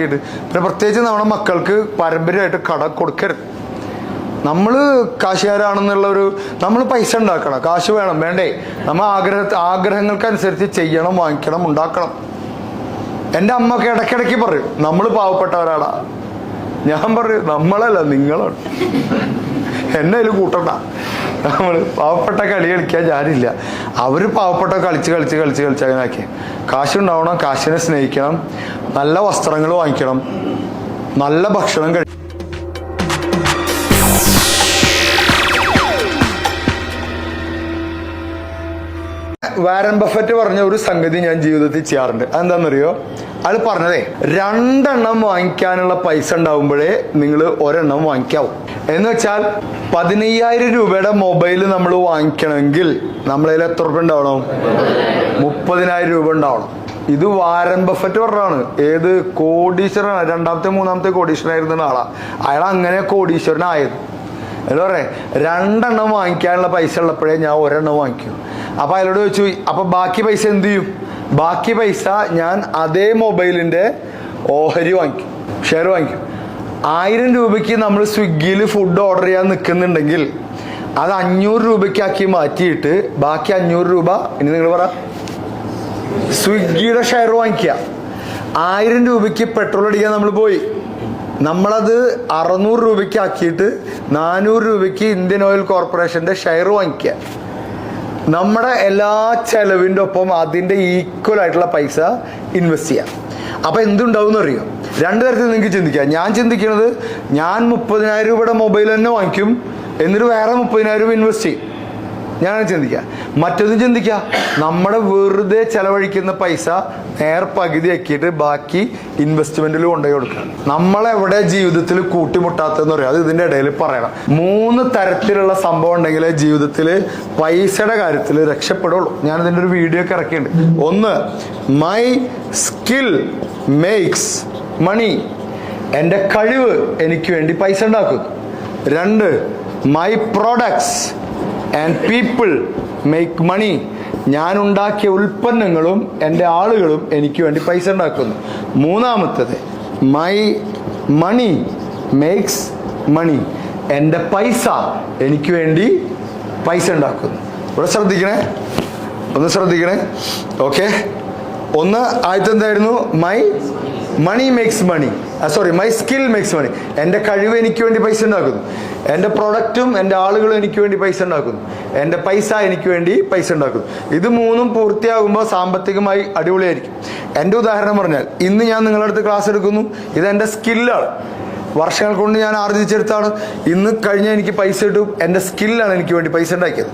പിന്നെ പ്രത്യേകിച്ച് നമ്മുടെ മക്കൾക്ക് പാരമ്പര്യമായിട്ട് കട കൊടുക്കരുത്. നമ്മൾ കാശുകാരാണെന്നുള്ള ഒരു നമ്മൾ പൈസ ഉണ്ടാക്കണം. കാശ് വേണം വേണ്ടേ. നമ്മൾ ആഗ്രഹ ആഗ്രഹങ്ങൾക്കനുസരിച്ച് ചെയ്യണം വാങ്ങിക്കണം ഉണ്ടാക്കണം. എന്റെ അമ്മയ്ക്ക് ഇടയ്ക്കിടയ്ക്ക് പറയും നമ്മൾ പാവപ്പെട്ടവരാടാ. ഞാൻ പറയും നമ്മളല്ല നിങ്ങളാണ്. എന്നെ അതിൽ കൂട്ടണ്ട. നമ്മൾ പാവപ്പെട്ട കളി കളിക്കാൻ ഞാനില്ല. അവർ പാവപ്പെട്ട കളിച്ച് കളിച്ച് കളിച്ച് കളിച്ച് അങ്ങനെ ആക്കി. കാശുണ്ടാവണം കാശിനെ സ്നേഹിക്കണം നല്ല വസ്ത്രങ്ങൾ വാങ്ങിക്കണം നല്ല ഭക്ഷണം കഴി വാരൻ ബഫറ്റ് പറഞ്ഞ ഒരു സംഗതി ഞാൻ ജീവിതത്തിൽ ചെയ്യാറുണ്ട്. അതെന്താണെന്നറിയോ അയാൾ പറഞ്ഞതേ രണ്ടെണ്ണം വാങ്ങിക്കാനുള്ള പൈസ ഉണ്ടാവുമ്പോഴേ നിങ്ങൾ ഒരെണ്ണം വാങ്ങിക്കാവും. എന്ന് വെച്ചാൽ പതിനയ്യായിരം രൂപയുടെ മൊബൈൽ നമ്മൾ വാങ്ങിക്കണമെങ്കിൽ നമ്മളതിൽ എത്ര രൂപ ഉണ്ടാവണം? മുപ്പതിനായിരം രൂപ ഉണ്ടാവണം. ഇത് വാരൻ ബഫറ്റ് പറഞ്ഞാണ് ഏത് കോടീശ്വരനാണ്? രണ്ടാമത്തെ മൂന്നാമത്തെ കോടീശ്വരനായിരുന്ന ആളാ. അയാൾ അങ്ങനെ കോടീശ്വരനായത്. എന്താ പറയുക രണ്ടെണ്ണം വാങ്ങിക്കാനുള്ള പൈസ ഉള്ളപ്പോഴേ ഞാൻ ഒരെണ്ണം വാങ്ങിക്കും. അപ്പൊ അയാളോട് ചോദിച്ചു അപ്പൊ ബാക്കി പൈസ എന്ത് ചെയ്യും? ബാക്കി പൈസ ഞാൻ അതേ മൊബൈലിന്റെ ഓഹരി വാങ്ങിക്കും ഷെയർ വാങ്ങിക്കും. ആയിരം രൂപയ്ക്ക് നമ്മൾ സ്വിഗ്ഗിയിൽ ഫുഡ് ഓർഡർ ചെയ്യാൻ നിൽക്കുന്നുണ്ടെങ്കിൽ അത് അഞ്ഞൂറ് രൂപയ്ക്കാക്കി മാറ്റിയിട്ട് ബാക്കി അഞ്ഞൂറ് രൂപ ഇനി നിങ്ങൾ പറ. സ്വിഗ്ഗിയുടെ ഷെയർ വാങ്ങിക്കുക. ആയിരം രൂപയ്ക്ക് പെട്രോൾ അടിക്കാൻ നമ്മൾ പോയി. നമ്മളത് അറുന്നൂറ് രൂപയ്ക്ക് ആക്കിയിട്ട് നാനൂറ് രൂപയ്ക്ക് ഇന്ത്യൻ ഓയിൽ കോർപ്പറേഷന്റെ ഷെയർ വാങ്ങിക്കുക. നമ്മുടെ എല്ലാ ചെലവിന്റെ ഒപ്പം അതിന്റെ ഈക്വൽ ആയിട്ടുള്ള പൈസ ഇൻവെസ്റ്റ് ചെയ്യാം. അപ്പോൾ എന്തുണ്ടാവും എന്ന് അറിയോ? രണ്ട് തരത്തിൽ നിങ്ങൾക്ക് ചിന്തിക്കാം. ഞാൻ ചിന്തിക്കുന്നത് ഞാൻ മുപ്പതിനായിരം രൂപയുടെ മൊബൈൽ തന്നെ വാങ്ങിക്കും എന്നിട്ട് വേറെ മുപ്പതിനായിരം രൂപ ഇൻവെസ്റ്റ് ചെയ്യും. ഞാനാണ് ചിന്തിക്കുക മറ്റൊന്നും ചിന്തിക്കുക നമ്മുടെ വെറുതെ ചെലവഴിക്കുന്ന പൈസ നേർ പകുതി ആക്കിയിട്ട് ബാക്കി ഇൻവെസ്റ്റ്മെന്റിൽ കൊണ്ടുപോയി കൊടുക്കുക. നമ്മളെവിടെ ജീവിതത്തിൽ കൂട്ടിമുട്ടാത്തതെന്ന് പറയാം. അത് ഇതിന്റെ ഇടയിൽ പറയണം. മൂന്ന് തരത്തിലുള്ള സംഭവം ഉണ്ടെങ്കിൽ ജീവിതത്തിൽ പൈസയുടെ കാര്യത്തിൽ രക്ഷപ്പെടുള്ളൂ. ഞാൻ ഇതിന്റെ ഒരു വീഡിയോ ഒക്കെ ഇറക്കിയിട്ടുണ്ട്. ഒന്ന് മൈ സ്കിൽ മേക്സ് മണി എന്റെ കഴിവ് എനിക്ക് വേണ്ടി പൈസ ഉണ്ടാക്കും രണ്ട് my products and people make money ഞാൻ ഉണ്ടാക്കിയ ഉൽപ്പന്നങ്ങളും എന്റെ ആളുകളും എനിക്ക് വേണ്ടി പൈസ ഉണ്ടാക്കുന്നു. മൂന്നാമത്തത് മൈ മണി മേക്സ് മണി എന്റെ പൈസ എനിക്ക് വേണ്ടി പൈസ ഉണ്ടാക്കുന്നു. ഇവിടെ ശ്രദ്ധിക്കണേ. ഒന്ന് ശ്രദ്ധിക്കണേ. ഓക്കെ ഒന്ന് ആദ്യത്തെ എന്തായിരുന്നു? My money makes money sorry my skill makes money എന്റെ കഴിവ് എനിക്ക് വേണ്ടി പൈസ ഉണ്ടാക്കുന്നു. എന്റെ പ്രൊഡക്റ്റും എന്റെ ആളുകളും എനിക്ക് വേണ്ടി പൈസ ഉണ്ടാക്കുന്നു. എന്റെ പൈസ എനിക്ക് വേണ്ടി പൈസ ഉണ്ടാക്കുന്നു. ഇത് മൂന്നും പൂർത്തിയാകുമ്പോൾ സാമ്പത്തികമായി അടിപൊളിയായിരിക്കും. എന്റെ ഉദാഹരണം പറഞ്ഞാൽ ഇന്ന് ഞാൻ നിങ്ങളുടെ അടുത്ത് ക്ലാസ് എടുക്കുന്നു. ഇത് എന്റെ സ്കില്ലാണ് വർഷങ്ങൾ കൊണ്ട് ഞാൻ ആർജിച്ചെടുത്താണ് ഇന്ന് കഴിഞ്ഞ എനിക്ക് പൈസ കിട്ടും. എന്റെ സ്കില്ലാണ് എനിക്ക് വേണ്ടി പൈസ ഉണ്ടാക്കിയത്.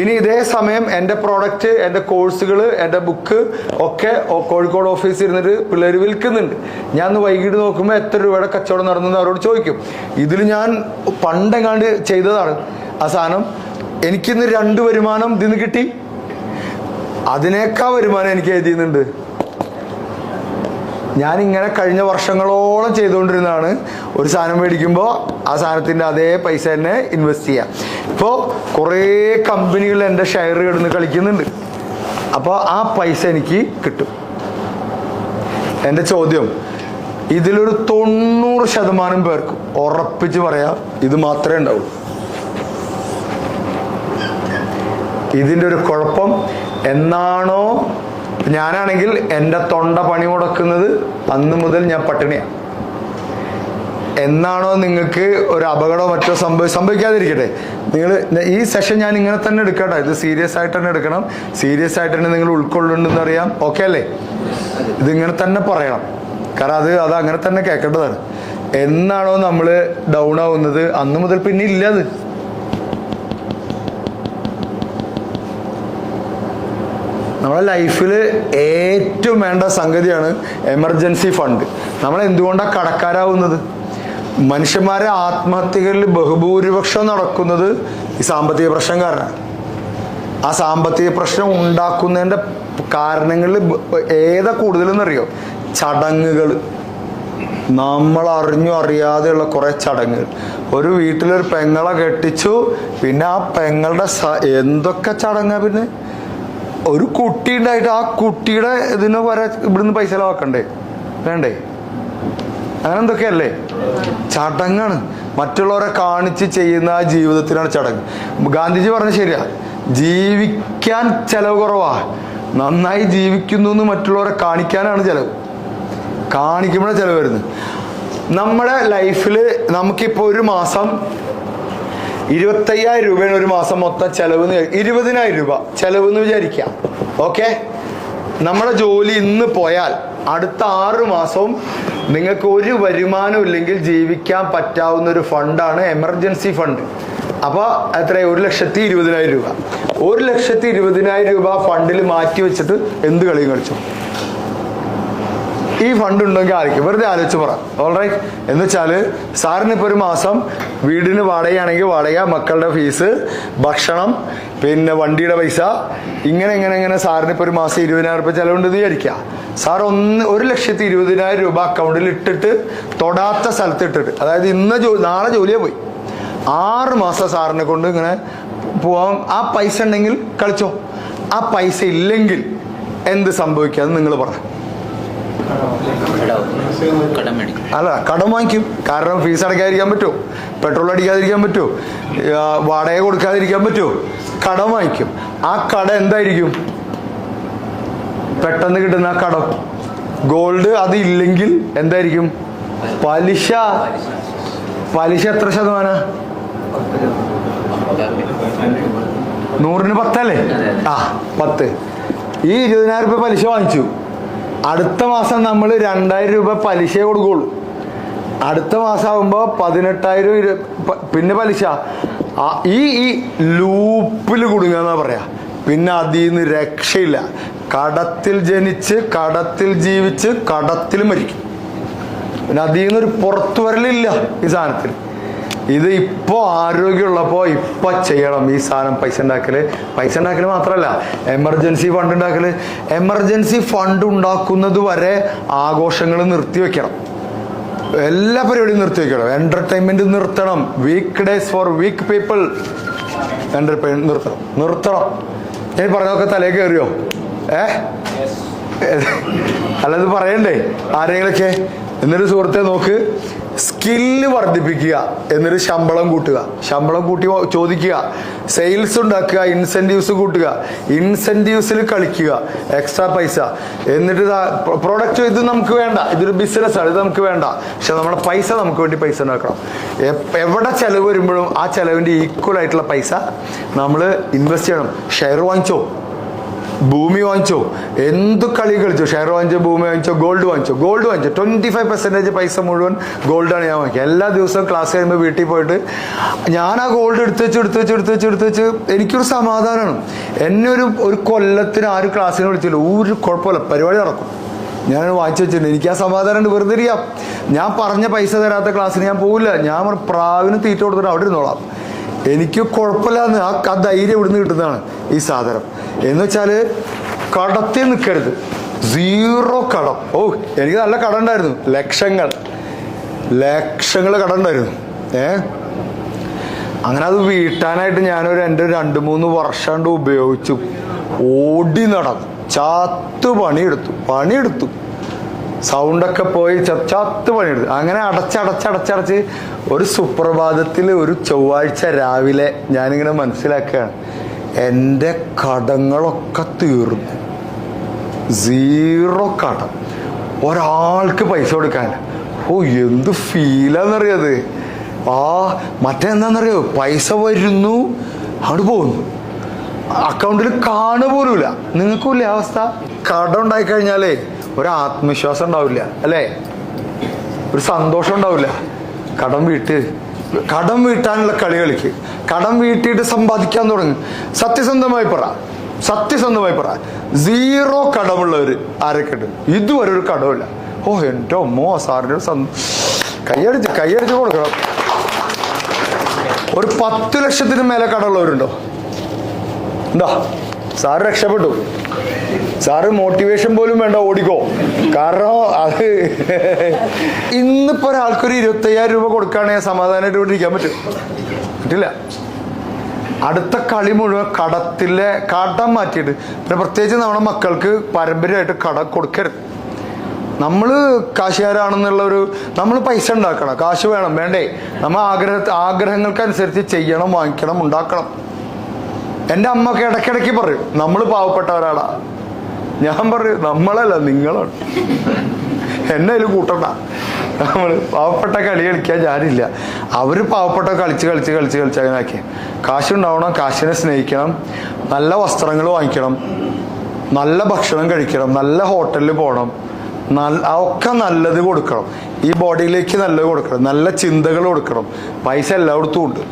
ഇനി ഇതേ സമയം എന്റെ പ്രോഡക്റ്റ് എന്റെ കോഴ്സുകൾ എന്റെ ബുക്ക് ഒക്കെ കോഴിക്കോട് ഓഫീസിൽ ഇരുന്നിട്ട് പിള്ളേർ വിൽക്കുന്നുണ്ട്. ഞാൻ ഒന്ന് വൈകിട്ട് നോക്കുമ്പോൾ എത്ര രൂപയുടെ കച്ചവടം നടന്നെന്ന് അവരോട് ചോദിക്കും. ഇതിൽ ഞാൻ പണ്ടെങ്ങാണ്ട് ചെയ്തതാണ്. ആ സാധനം എനിക്കിന്ന് രണ്ട് വരുമാനം ഇതിന്ന് കിട്ടി. അതിനേക്കാ വരുമാനം എനിക്ക് എഴുതിയുന്നുണ്ട് ഞാൻ കഴിഞ്ഞ വർഷങ്ങളോളം ചെയ്തുകൊണ്ടിരുന്നതാണ്. ഒരു സാധനം മേടിക്കുമ്പോൾ ആ സാധനത്തിന്റെ അതേ പൈസ തന്നെ ഇൻവെസ്റ്റ് ചെയ്യാം. ഇപ്പോൾ കുറേ കമ്പനികൾ എന്റെ ഷെയർ കിടന്ന് കളിക്കുന്നുണ്ട്. അപ്പോൾ ആ പൈസ എനിക്ക് കിട്ടും. എന്റെ ചോദ്യം ഇതിലൊരു തൊണ്ണൂറ് ശതമാനം പേർക്ക് ഉറപ്പിച്ച് പറയാം ഇത് മാത്രമേ ഉണ്ടാവൂ ഇതിന്റെ ഒരു കുഴപ്പം എന്നാണോ ഞാനാണെങ്കിൽ എന്റെ തൊണ്ട പണി മുടക്കുന്നത് അന്ന് മുതൽ ഞാൻ പട്ടിണിയാണ് എന്നാണോ നിങ്ങൾക്ക് ഒരു അപകടമോ മറ്റോ സംഭവി സംഭവിക്കാതിരിക്കട്ടെ. നിങ്ങൾ ഈ സെഷൻ ഞാൻ ഇങ്ങനെ തന്നെ എടുക്കട്ടെ. ഇത് സീരിയസ് ആയിട്ട് തന്നെ എടുക്കണം. സീരിയസ് ആയിട്ട് തന്നെ നിങ്ങൾ ഉൾക്കൊള്ളുന്നുണ്ടെന്ന് അറിയാം. ഓക്കെ അല്ലേ? ഇത് ഇങ്ങനെ തന്നെ പറയണം. കാരണം അത് അത് അങ്ങനെ തന്നെ കേൾക്കേണ്ടതാണ് എന്നാണോ നമ്മൾ ഡൗൺ ആവുന്നത്? അന്ന് മുതൽ പിന്നെ ഇല്ല അത്. നമ്മുടെ ലൈഫിൽ ഏറ്റവും വേണ്ട സംഗതിയാണ് എമർജൻസി ഫണ്ട്. നമ്മൾ എന്തുകൊണ്ടാണ് കടക്കാരാവുന്നത്? മനുഷ്യന്മാരെ ആത്മഹത്യകളിൽ ബഹുഭൂരിപക്ഷം നടക്കുന്നത് ഈ സാമ്പത്തിക പ്രശ്നം കാരണമാണ് ആ സാമ്പത്തിക പ്രശ്നം ഉണ്ടാക്കുന്നതിന്റെ കാരണങ്ങളിൽ ഏതാ കൂടുതലെന്നറിയോ? ചടങ്ങുകൾ. നമ്മൾ അറിഞ്ഞു അറിയാതെയുള്ള കുറെ ചടങ്ങുകൾ. ഒരു വീട്ടിലൊരു പെങ്ങളെ കെട്ടിച്ചു പിന്നെ ആ പെങ്ങളുടെ എന്തൊക്കെ ചടങ്ങാ പിന്നെ? ഒരു കുട്ടി ഉണ്ടായിട്ട് ആ കുട്ടിയുടെ ഇതിന് വരെ ഇവിടുന്ന് പൈസ ചെലവാക്കണ്ടേ? വേണ്ടേ? അങ്ങനെ എന്തൊക്കെയല്ലേ? ചടങ്ങാണ്. മറ്റുള്ളവരെ കാണിച്ച് ചെയ്യുന്ന ആ ജീവിതത്തിനാണ് ചടങ്ങ്. ഗാന്ധിജി പറഞ്ഞ ശരിയാ. ജീവിക്കാൻ ചെലവ് കുറവാ. നന്നായി ജീവിക്കുന്നു എന്ന് മറ്റുള്ളവരെ കാണിക്കാനാണ് ചെലവ്. കാണിക്കുമ്പോഴാണ് ചെലവ് വരുന്നത്. നമ്മുടെ ലൈഫിൽ നമുക്കിപ്പോൾ ഒരു മാസം ഇരുപത്തയ്യായിരം രൂപയാണ് ഒരു മാസം മൊത്തം ചെലവ് ഇരുപതിനായിരം രൂപ ചെലവ് എന്ന് വിചാരിക്കാം. ഓക്കെ നമ്മുടെ ജോലി ഇന്ന് പോയാൽ അടുത്ത ആറ് മാസവും നിങ്ങൾക്ക് ഒരു വരുമാനം ഇല്ലെങ്കിൽ ജീവിക്കാൻ പറ്റാവുന്ന ഒരു ഫണ്ടാണ് എമർജൻസി ഫണ്ട്. അപ്പോൾ എത്ര ഒരു ലക്ഷത്തി ഇരുപതിനായിരം രൂപ. ഒരു ലക്ഷത്തി ഇരുപതിനായിരം രൂപ ഫണ്ടിൽ മാറ്റി വെച്ചിട്ട് എന്ത് കളിയും കളിച്ചു? ഈ ഫണ്ട് ഉണ്ടെങ്കിൽ ആയിരിക്കും വെറുതെ ആലോചിച്ച് പറ. ഓൾറൈറ്റ് എന്ന് വെച്ചാൽ സാറിന് ഇപ്പോൾ ഒരു മാസം വീടിന് വാടകയാണെങ്കിൽ വാടക മക്കളുടെ ഫീസ് ഭക്ഷണം പിന്നെ വണ്ടിയുടെ പൈസ. ഇങ്ങനെ ഇങ്ങനെ ഇങ്ങനെ സാറിന് ഇപ്പോൾ ഒരു മാസം ഇരുപതിനായിരം രൂപ ചിലവുണ്ടെന്ന് വിചാരിക്കുക. സാർ ഒന്ന് ഒരു ലക്ഷത്തി ഇരുപതിനായിരം രൂപ അക്കൗണ്ടിൽ ഇട്ടിട്ട് തൊടാത്ത സ്ഥലത്ത് ഇട്ടിട്ട് അതായത് ഇന്ന് നാളെ ജോലിയെ പോയി. ആറ് മാസം സാറിനെ കൊണ്ട് ഇങ്ങനെ പോവാം. ആ പൈസ ഉണ്ടെങ്കിൽ കളിച്ചോ. ആ പൈസ ഇല്ലെങ്കിൽ എന്ത് സംഭവിക്കാന്ന് നിങ്ങൾ പറ. കടം മേടിക്കും അല്ല കടം വാങ്ങിക്കും. കാരണം ഫീസ് അടയ്ക്കാതിരിക്കാൻ പറ്റുമോ പെട്രോൾ അടിക്കാതിരിക്കാൻ പറ്റുമോ വാടക കൊടുക്കാതിരിക്കാൻ പറ്റുമോ കടം വാങ്ങിക്കും. ആ കട എന്തായിരിക്കും? പെട്ടെന്ന് കിട്ടുന്ന ആ കടം. ഗോൾഡ് അത് ഇല്ലെങ്കിൽ എന്തായിരിക്കും? പലിശ. പലിശ എത്ര ശതമാന? നൂറിന് പത്തല്ലേ? ആ പത്ത്. ഈ ഇരുപതിനായിരം രൂപ പലിശ വാങ്ങിച്ചു. അടുത്ത മാസം നമ്മൾ രണ്ടായിരം രൂപ പലിശ കൊടുക്കുള്ളൂ. അടുത്ത മാസം ആകുമ്പോൾ പതിനെട്ടായിരം പിന്നെ പലിശ. ഈ ഈ ലൂപ്പിൽ കുടുങ്ങുക പറയാ. പിന്നെ അതിൽ നിന്ന് രക്ഷയില്ല. കടത്തിൽ ജനിച്ച് കടത്തിൽ ജീവിച്ച് കടത്തിൽ മരിക്കും. പിന്നെ അതിൽ നിന്നൊരു പുറത്തു വരലില്ല ഈ സാധനത്തിൽ ഇത് ഇപ്പോൾ ആരോഗ്യമുള്ളപ്പോൾ ഇപ്പം ചെയ്യണം. ഈ സാധനം പൈസ ഉണ്ടാക്കൽ. പൈസ ഉണ്ടാക്കൽ മാത്രമല്ല എമർജൻസി ഫണ്ട് ഉണ്ടാക്കൽ. എമർജൻസി ഫണ്ട് ഉണ്ടാക്കുന്നത് വരെ ആഘോഷങ്ങൾ നിർത്തിവെക്കണം എല്ലാ പരിപാടിയും നിർത്തിവെക്കണം എന്റർടൈൻമെന്റ് നിർത്തണം. Week days for weak people entertainment നിർത്തണം. നിർത്തണം. ഞാൻ പറഞ്ഞതൊക്കെ തലേ കയറിയോ ഏ? അല്ലത് പറയണ്ടേ? ആരെങ്കിലൊക്കെ? എന്നൊരു സുഹൃത്തെ നോക്ക് സ്കില്ല് വർദ്ധിപ്പിക്കുക എന്നൊരു ശമ്പളം കൂട്ടുക. ശമ്പളം കൂട്ടി ചോദിക്കുക. സെയിൽസ് ഉണ്ടാക്കുക ഇൻസെന്റീവ്സ് കൂട്ടുക. ഇൻസെന്റീവ്സിൽ കളിക്കുക. എക്സ്ട്രാ പൈസ. എന്നിട്ട് പ്രോഡക്റ്റ് ഇത് നമുക്ക് വേണ്ട. ഇതൊരു ബിസിനസ്സാണ് ഇത് നമുക്ക് വേണ്ട. പക്ഷെ നമ്മുടെ പൈസ നമുക്ക് വേണ്ടി പൈസ ഉണ്ടാക്കണം. എവിടെ ചിലവ് വരുമ്പോഴും ആ ചിലവിന്റെ ഈക്വൽ ആയിട്ടുള്ള പൈസ നമ്മൾ ഇൻവെസ്റ്റ് ചെയ്യണം. ഷെയർ വാങ്ങിച്ചോ? ഭൂമി വാങ്ങിച്ചോ? എന്ത് കളി കളിച്ചോ ഷെയർ വാങ്ങിച്ചോ ഭൂമി വാങ്ങിച്ചോ ഗോൾഡ് വാങ്ങിച്ചോ? ഗോൾഡ് വാങ്ങിച്ചോ. ട്വന്റി ഫൈവ് പെർസെന്റേജ് പൈസ മുഴുവൻ ഗോൾഡാണ് ഞാൻ വാങ്ങിക്കുക എല്ലാ ദിവസവും ക്ലാസ് കഴിയുമ്പോൾ വീട്ടിൽ പോയിട്ട് ഞാൻ ആ ഗോൾഡ് എടുത്ത് വെച്ച് എടുത്ത് വെച്ച് എടുത്ത് വെച്ച് എടുത്ത് വെച്ച് എനിക്കൊരു സമാധാനമാണ് എന്നെ ഒരു ഒരു കൊല്ലത്തിന് ആരും ക്ലാസ്സിന് വിളിച്ചില്ല. ഒരു കുഴപ്പമില്ല. പരിപാടി നടക്കും. ഞാൻ വാങ്ങിച്ചു വെച്ചിട്ടുണ്ട്. എനിക്ക് ആ സമാധാനം ഉണ്ട് വെറുതെ ഇരിക്കാം. ഞാൻ പറഞ്ഞ പൈസ തരാത്ത ക്ലാസ്സിന് ഞാൻ പോകില്ല ഞാൻ പ്രാവിന് തീറ്റ കൊടുത്തിട്ട് അവിടെ ഇരുന്നോളാം. എനിക്ക് കുഴപ്പമില്ലാന്ന് ആ ആ ധൈര്യം ഇവിടുന്ന് കിട്ടുന്നതാണ് ഈ സാധനം. എന്ന് വെച്ചാൽ കടത്തിൽ നിൽക്കരുത്. സീറോ കടം. ഓ എനിക്ക് നല്ല കടം ഉണ്ടായിരുന്നു. ലക്ഷങ്ങൾ. ലക്ഷങ്ങൾ കടം ഉണ്ടായിരുന്നു. ഏ? അങ്ങനെ അത് വീട്ടാനായിട്ട് ഞാനൊരു എന്റെ രണ്ട് മൂന്ന് വർഷം കൊണ്ട് ഉപയോഗിച്ചു. ഓടി നടന്നു. ചാത്ത് പണിയെടുത്തു. പണിയെടുത്തു. സൗണ്ടൊക്കെ പോയി ചത്ത് പണിയെടുത്തു. അങ്ങനെ അടച്ചടച്ചടച്ചടച്ച് ഒരു സുപ്രഭാതത്തിൽ ഒരു ചൊവ്വാഴ്ച രാവിലെ ഞാനിങ്ങനെ മനസ്സിലാക്കുകയാണ്. എന്റെ കടങ്ങളൊക്കെ തീർന്നു. സീറോ കടം. ഒരാൾക്ക് പൈസ കൊടുക്കാൻ ഓ എന്ത് ഫീലാന്നറിയത്? ആ മറ്റെന്താണെന്നറിയോ പൈസ വരുന്നു അവിടെ പോകുന്നു അക്കൗണ്ടിൽ കാണുപോലുമില്ല. പോലുമില്ല നിങ്ങൾക്കുമില്ല അവസ്ഥ? കടം ഉണ്ടായി കഴിഞ്ഞാലേ ഒരു ആത്മവിശ്വാസം ഉണ്ടാവില്ല അല്ലേ? ഒരു സന്തോഷം ഉണ്ടാവില്ല കടം വീട്ട് കടം വീട്ടാനുള്ള കളി കളിക്ക് കടം വീട്ടിയിട്ട് സമ്പാദിക്കാൻ തുടങ്ങും. സത്യസന്ധമായി പറ സത്യസന്ധമായി പറ. സീറോ കടമുള്ളവർ ആരൊക്കെ ഉണ്ട്? ഇതുവരെ ഒരു കടമില്ല ഓ എന്റെ അമ്മോ സാറിന്റെ കൈയടിച്ച് കൈയടിച്ച് കൊടുക്കണം. ഒരു പത്ത് ലക്ഷത്തിന് മേലെ കടമുള്ളവരുണ്ടോ? എന്താ? സാറ് രക്ഷപ്പെട്ടു. സാറ് മോട്ടിവേഷൻ പോലും വേണ്ട ഓടിക്കോ. കാരണം അത് ഇന്നിപ്പോ ഒരാൾക്കൊരു ഇരുപത്തയ്യായിരം രൂപ കൊടുക്കുകയാണെങ്കിൽ സമാധാനമായിട്ട് ഇവിടെ പറ്റും. പറ്റില്ല. അടുത്ത കളി മുഴുവൻ കടത്തിലെ കടം മാറ്റിയിട്ട് പിന്നെ പ്രത്യേകിച്ച് നമ്മുടെ മക്കൾക്ക് പാരമ്പര്യമായിട്ട് കടം കൊടുക്കരുത്. നമ്മൾ കാശുകാരാണെന്നുള്ള ഒരു നമ്മൾ പൈസ ഉണ്ടാക്കണം. കാശ് വേണം വേണ്ടേ. നമ്മൾ ആഗ്രഹ ആഗ്രഹങ്ങൾക്കനുസരിച്ച് ചെയ്യണം വാങ്ങിക്കണം ഉണ്ടാക്കണം. എന്റെ ഒക്കെ ഇടയ്ക്കിടയ്ക്ക് പറയും നമ്മൾ പാവപ്പെട്ടവരാടാ ഞാൻ പറയും നമ്മളല്ല നിങ്ങളാണ്. എന്നെ അതിൽ കൂട്ടണ്ട. നമ്മൾ പാവപ്പെട്ട കളി കളിക്കാൻ ഞാനില്ല അവർ പാവപ്പെട്ട കളിച്ച് കളിച്ച് കളിച്ച് കളിച്ച് അങ്ങനെ കാശുണ്ടാവണം കാശിനെ സ്നേഹിക്കണം നല്ല വസ്ത്രങ്ങൾ വാങ്ങിക്കണം നല്ല ഭക്ഷണം കഴിക്കണം നല്ല ഹോട്ടലിൽ പോകണം നല്ല ഒക്കെ നല്ലത് കൊടുക്കണം. ഈ ബോഡിയിലേക്ക് നല്ലത് കൊടുക്കണം നല്ല ചിന്തകൾ കൊടുക്കണം. പൈസ എല്ലായിടത്തും ഉണ്ട്.